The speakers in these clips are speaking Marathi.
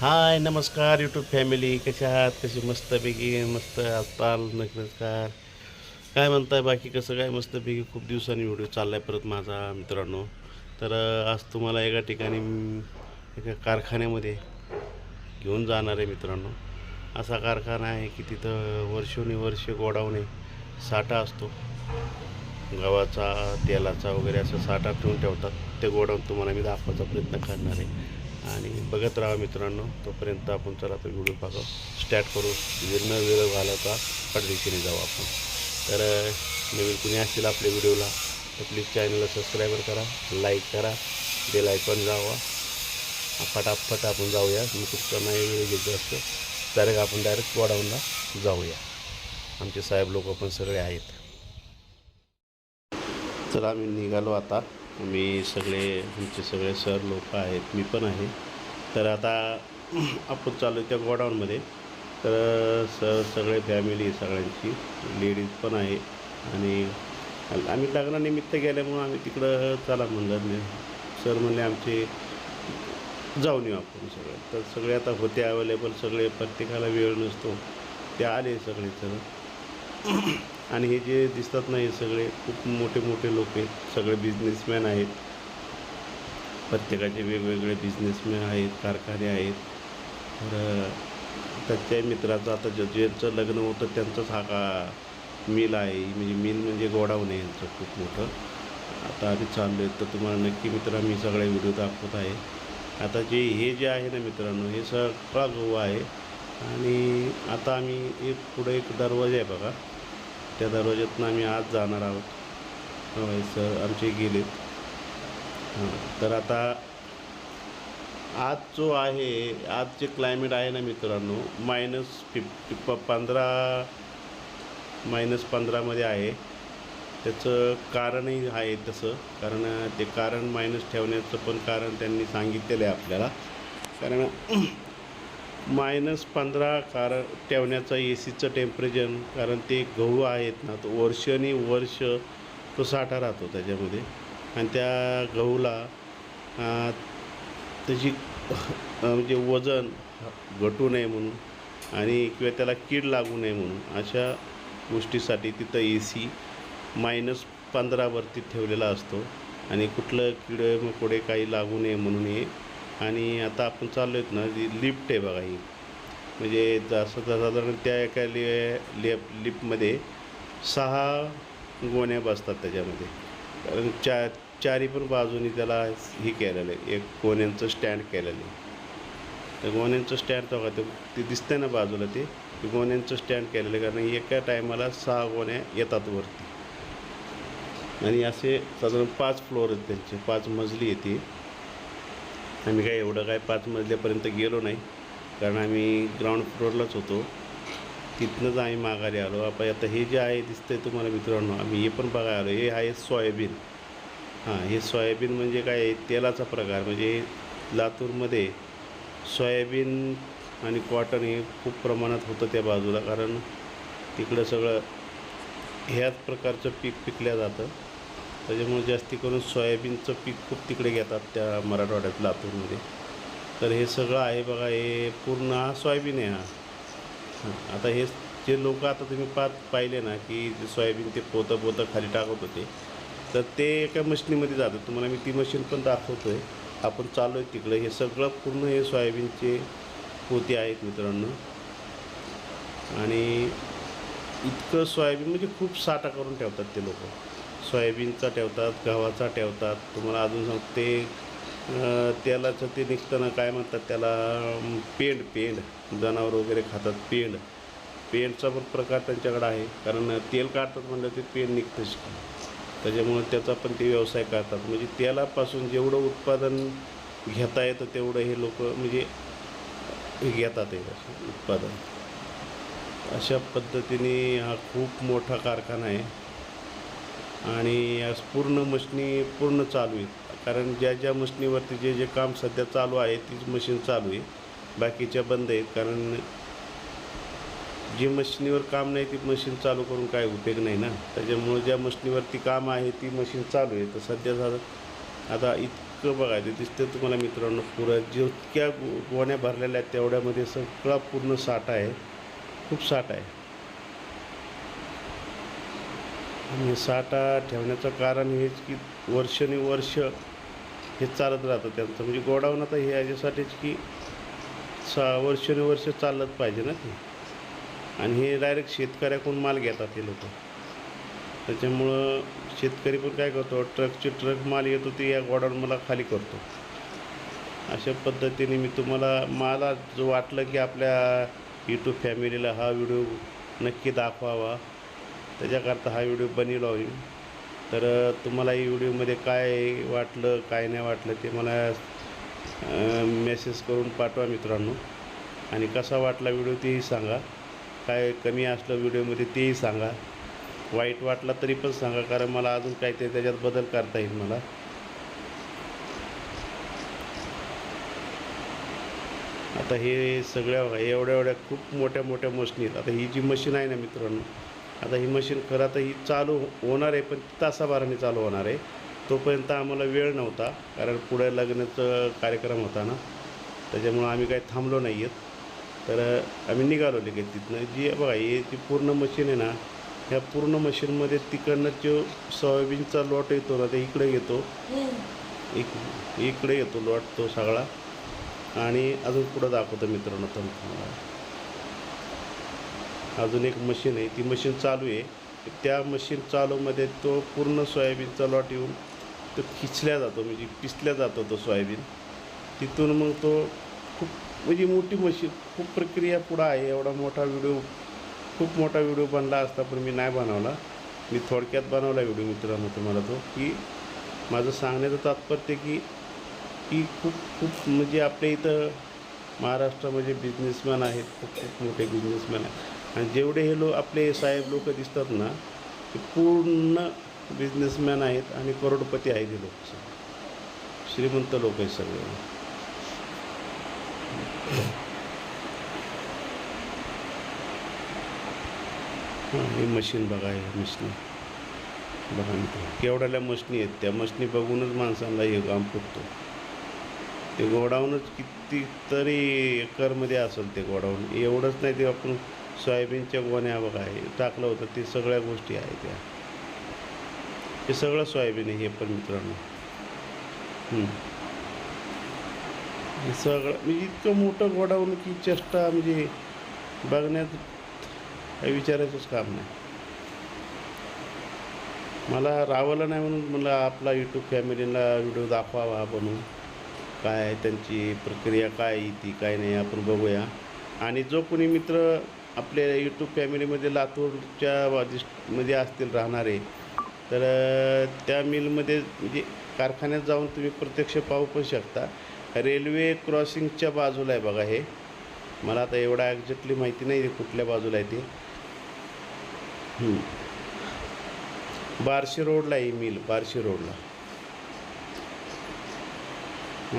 हाय नमस्कार यूट्यूब फॅमिली कशा आहात? कशी मस्तपैकी मस्त आताल नमस्कार. काय म्हणताय बाकी? कसं काय मस्तपैकी? खूप दिवसांनी व्हिडिओ चालला आहे परत माझा मित्रांनो. तर आज तुम्हाला एका ठिकाणी एका कारखान्यामध्ये घेऊन जाणार आहे मित्रांनो. असा कारखाना आहे की तिथं वर्षोनुवर्ष गोडावणे साठा असतो. गव्हाचा तेलाचा वगैरे असं साठा ठेवून ठेवतात. ते गोडाऊन तुम्हाला मी दाखवायचा प्रयत्न करणार आहे. आणि बघत राहा मित्रांनो तोपर्यंत आपण चला तर व्हिडिओ पाहतो. स्टार्ट करू. वेळ न वेळ घालवता पडदिशीने जाऊ आपण. तर नवीन कुणी असतील आपल्या व्हिडिओला तर प्लीज चॅनलला सबस्क्राईबर करा लाईक करा बेल आयकॉन जावा फटाफट आपण जाऊया. मी कुठचा नाही वेळ घेतो असतं. डायरेक्ट आपण डायरेक्ट गोडाऊनला जाऊया. आमचे साहेब लोक पण सगळे आहेत. तर आम्ही निघालो आता. मी सगळे आमचे सगळे सर लोक आहेत मी पण आहे. तर आता आपण चालू आहे त्या गोडाऊनमध्ये. तर सर सगळे फॅमिली सगळ्यांची. लेडीज पण आहे आणि आम्ही लग्नानिमित्त गेल्यामुळं आम्ही तिकडं चला म्हणलं. सर म्हणले आमचे जाऊन येऊ आपण सगळे. तर सगळे आता होते अवेलेबल सगळे प्रत्येकाला वेळ नसतो. ते आले सगळे सर आणि हे जे दिसतात नाही हे सगळे खूप मोठे मोठे लोक आहेत. सगळे बिझनेसमॅन आहेत. प्रत्येकाचे वेगवेगळे बिझनेसमॅन आहेत कारखाने आहेत. तर त्याच्या मित्राचं आता ज ज्यांचं लग्न होतं त्यांचंच हा का मिल आहे. म्हणजे मिल म्हणजे गोडाऊन आहे यांचं खूप मोठं. आता आम्ही चाललो आहे. तर तुम्हाला नक्की मित्र मी सगळे व्हिडिओ दाखवत आहे. आता जे हे जे आहे ना मित्रांनो हे सगळा गहू आहे. आणि आता आम्ही एक पुढे एक दरवाजा आहे बघा. त्या दरवाज्यातून आम्ही आज जाणार आहोत. होय सर आमचे गेलेत. तर आता आज जो आहे आज जे क्लायमेट आहे ना मित्रांनो मायनस फिफ्टी प पंधरा मायनस पंधरामध्ये आहे. त्याचं कारणही आहे तसं कारण ते कारण मायनस ठेवण्याचं पण कारण त्यांनी सांगितलेलं आहे आपल्याला. कारण मायनस पंधरा कारण ठेवण्याचं ए सीचं टेम्परेचर कारण ते गहू आहेत ना तो वर्षाने वर्ष तो साठा राहतो त्याच्यामध्ये. आणि त्या गहूला त्याची म्हणजे वजन घटू नये म्हणून आणि किंवा त्याला कीड लागू नये म्हणून अशा गोष्टीसाठी तिथं ए सी मायनस पंधरावरती ठेवलेला असतो. आणि कुठलं किडे मकोडे काही लागू नये म्हणून हे आणि आता आपण चाललो आहेत ना जी लिफ्ट आहे बघा ही. म्हणजे जसं साधारण त्या एका लि लिप लिफ्टमध्ये सहा गोण्या बसतात त्याच्यामध्ये. कारण चा चारी पण बाजूनी त्याला हे केलेलं आहे. एक गोण्यांचं स्टँड केलेलं आहे. त्या गोण्यांचं स्टँड बघा ते ते ना बाजूला ते. गोण्यांचं स्टँड केलेलं आहे कारण एका टायमाला सहा गोण्या येतात वरती. आणि असे साधारण पाच फ्लोअर आहेत त्यांचे पाच मजली येते आम्ही काय एवढं काय पाच मजल्यापर्यंत गेलो नाही. कारण आम्ही ग्राउंड फ्लोअरलाच होतो. तिथनंच आम्ही माघारी आलो. आपण आता हे जे आहे दिसतंय तुम्हाला मित्रांनो आम्ही हे पण बघायला आलो. हे आहे सोयाबीन. हां हे सोयाबीन म्हणजे काय आहे? तेलाचा प्रकार. म्हणजे लातूरमध्ये सोयाबीन आणि कॉटन हे खूप प्रमाणात होतं त्या बाजूला. कारण तिकडं सगळं ह्याच प्रकारचं पीक पिकल्या जातं. त्याच्यामुळे जास्ती करून सोयाबीनचं पीक खूप तिकडे घेतात त्या मराठवाड्यात लातूरमध्ये. तर हे सगळं आहे बघा हे पूर्ण हा सोयाबीन आहे हा. आता हे जे लोक आता तुम्ही पात पाहिले ना की जे सोयाबीन ते पोतं पोतं खाली टाकत होते तर ते एका मशीनीमध्ये जातं तुम्हाला मी ती मशीन पण दाखवतो आहे आपण चाललो आहे तिकडं. हे सगळं पूर्ण हे सोयाबीनचे पोते आहेत मित्रांनो. आणि इतकं सोयाबीन म्हणजे खूप साठा करून ठेवतात ते लोक. सोयाबीनचा ठेवतात गव्हाचा ठेवतात. तुम्हाला अजून सांगते त्यालाचं तेलाचं ते निघताना काय म्हणतात त्याला पेंड पेंड. जनावर वगैरे खातात पेंड. पेंडचा पण प्रकार त्यांच्याकडे आहे. कारण तेल काढतात म्हणलं ते पेंड निघतंच. त्याच्यामुळे त्याचा पण ते व्यवसाय करतात. म्हणजे तेलापासून जेवढं उत्पादन घेता येतं तेवढं हे लोक म्हणजे घेतात हे असं उत्पादन. अशा पद्धतीने हा खूप मोठा कारखाना आहे. आणि पूर्ण मशनी पूर्ण चालू आहेत. कारण ज्या ज्या मशनीवरती जे जे काम सध्या चालू आहे तीच मशीन चालू आहे. बाकीच्या बंद आहेत. कारण जी मशीनीवर काम नाही ती मशीन चालू करून काय उपयोग नाही ना? त्याच्यामुळं ज्या मशीनीवरती काम आहे ती मशीन चालू आहे. तर सध्या झालं आता इतकं बघा ते दिसतं तुम्हाला मित्रांनो पुरं जितक्या गोण्या भरलेल्या आहेत तेवढ्यामध्ये सगळा पूर्ण साठा आहे. खूप साठा आहे. आणि साठा ठेवण्याचं कारण हेच की वर्षानुवर्ष हे चालत राहतं त्यांचं. म्हणजे गोडाऊन आता हे याच्यासाठीच की सा वर्षानुवर्ष चालत पाहिजे ना ते. आणि हे डायरेक्ट शेतकऱ्याकडून माल घेतात ते लोक. त्याच्यामुळं शेतकरी पण काय करतो ट्रकचे ट्रक माल येतो ते या गोडाऊन मला खाली करतो. अशा पद्धतीने मी तुम्हाला मला जो वाटलं की आपल्या यूट्यूब फॅमिलीला हा व्हिडिओ नक्की दाखवावा. त्याच्याकरता हा व्हिडिओ बनवला होईल. तर तुम्हाला ही व्हिडिओमध्ये काय वाटलं काय नाही वाटलं ते मला मेसेज करून पाठवा मित्रांनो. आणि कसा वाटला व्हिडिओ तेही सांगा. काय कमी असलं व्हिडिओमध्ये तेही सांगा. वाईट वाटला तरी पण सांगा कारण मला अजून काहीतरी त्याच्यात बदल करता येईल मला. आता हे सगळ्या एवढ्या एवढ्या खूप मोठ्या मोठ्या मशीनी आहेत. आता ही जी मशीन आहे ना मित्रांनो आता ही मशीन खरं तर ही चालू होणार आहे पण तासाभराने चालू होणार आहे. तोपर्यंत आम्हाला वेळ नव्हता कारण पुढे लग्नाचं कार्यक्रम होता ना. त्याच्यामुळं आम्ही काही थांबलो नाही आहेत तर आम्ही निघालो लगेच तिथनं. जी बघा हे जी पूर्ण मशीन आहे ना ह्या पूर्ण मशीनमध्ये तिकडनं जो सोयाबीनचा लॉट येतो ना ते इकडे येतो. इक इकडे येतो लॉट तो सगळा. आणि अजून पुढं दाखवतो मित्रांनो तुम्हाला अजून एक मशीन आहे. ती मशीन चालू आहे. त्या मशीन चालूमध्ये तो पूर्ण सोयाबीनचा लॉट येऊन तो खिचल्या जातो. म्हणजे पिसल्या जातो तो सोयाबीन. तिथून मग तो खूप म्हणजे मोठी मशीन खूप प्रक्रिया पुढं आहे. एवढा मोठा व्हिडिओ खूप मोठा व्हिडिओ बनला असता पण मी नाही बनवला. मी थोडक्यात बनवला व्हिडिओ मित्रांनो तुम्हाला तो की माझं सांगण्याचं तात्पर्य की की खूप खूप म्हणजे आपल्या इथं महाराष्ट्रामध्ये बिझनेसमॅन आहेत. खूप खूप मोठे बिझनेसमॅन आहेत. आणि जेवढे हे लोक आपले साहेब लोक दिसतात ना ते पूर्ण बिझनेसमॅन आहेत आणि करोडपती आहेत हे लोक श्रीमंत लोक आहेत सगळे. हे ही मशीन बघा हे मशीन बघा मित्र केवढ्याल्या मशनी आहेत त्या. मशनी बघूनच माणसांना हे काम फुटतो. ते गोडाऊनच कितीतरी एकरमध्ये असेल ते गोडाऊन. एवढंच नाही ते आपण सोयाबीनच्या गोण्या बघा टाकलं होतं ते सगळ्या गोष्टी आहेत त्या हे सगळं सोयाबीन आहे हे पण मित्रांनो. हे सगळं म्हणजे इतकं मोठं गोडाऊन की चेष्टा म्हणजे बघण्यात काही विचारायचंच काम नाही. मला रावलं नाही म्हणून मला आपला यूट्यूब फॅमिलीला व्हिडिओ दाखवावा बनवून काय त्यांची प्रक्रिया काय आहे ती काय नाही आपण बघूया. आणि जो कोणी मित्र आपल्या यूट्यूब फॅमिलीमध्ये लातूरच्या वादिष्ट- मध्ये असतील राहणारे तर त्या मिलमध्ये म्हणजे कारखान्यात जाऊन तुम्ही प्रत्यक्ष पाहू पण शकता. रेल्वे क्रॉसिंगच्या बाजूला आहे बघा हे. मला आता एवढा ॲक्झॅक्टली माहिती नाही कुठल्या बाजूला आहे ते. बार्शी रोडला आहे ही मिल बार्शी रोडला.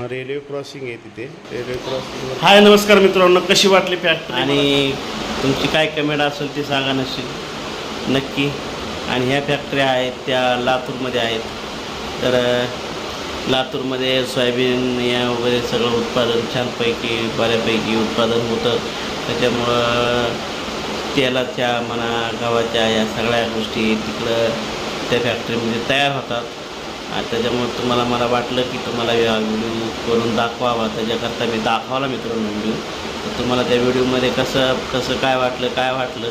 रेल्वे क्रॉसिंग आहे तिथे. रेल्वे क्रॉसिंग हाय नमस्कार मित्रांनो. कशी वाटली फॅक्टरी आणि तुमची काय कमेंट असेल ती सांगा नसेल नक्की. आणि ह्या फॅक्टऱ्या आहेत त्या लातूरमध्ये आहेत. तर लातूरमध्ये सोयाबीन या वगैरे सगळं उत्पादन छानपैकी बऱ्यापैकी उत्पादन होतं. त्याच्यामुळं तेलाच्या म्हणा गव्हाच्या या सगळ्या गोष्टी तिकडं त्या फॅक्टरीमध्ये तयार होतात. आणि त्याच्यामुळं तुम्हाला मला वाटलं की तुम्हाला व्हिडिओ करून दाखवावा. त्याच्याकरता मी दाखवला मित्रांनो व्हिडिओ तर तुम्हाला त्या व्हिडिओमध्ये कसं कसं काय वाटलं काय वाटलं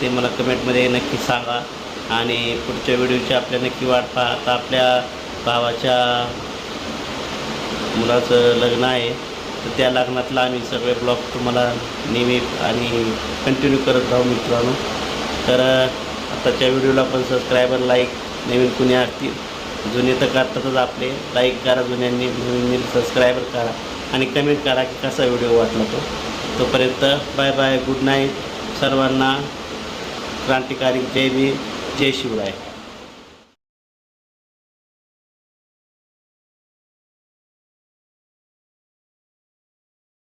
ते मला कमेंटमध्ये नक्की सांगा. आणि पुढच्या व्हिडिओची आपल्या नक्की वाट पहा आता आपल्या भावाच्या मुलाचं लग्न आहे. तर त्या लग्नातला आम्ही सगळे ब्लॉग तुम्हाला नेहमी आणि कंटिन्यू करत राहू मित्रांनो. तर आत्ताच्या व्हिडिओला पण सबस्क्रायबर लाईक नवीन कुणी असतील जुने तर करतातच आपले. लाईक करा जुन्यांनी नवीन सबस्क्रायबर करा. आणि कमेंट करा की कसा व्हिडिओ वाटला तो. तोपर्यंत बाय बाय गुड नाईट सर्वांना. क्रांतिकारी जय भीम जय शिवराय.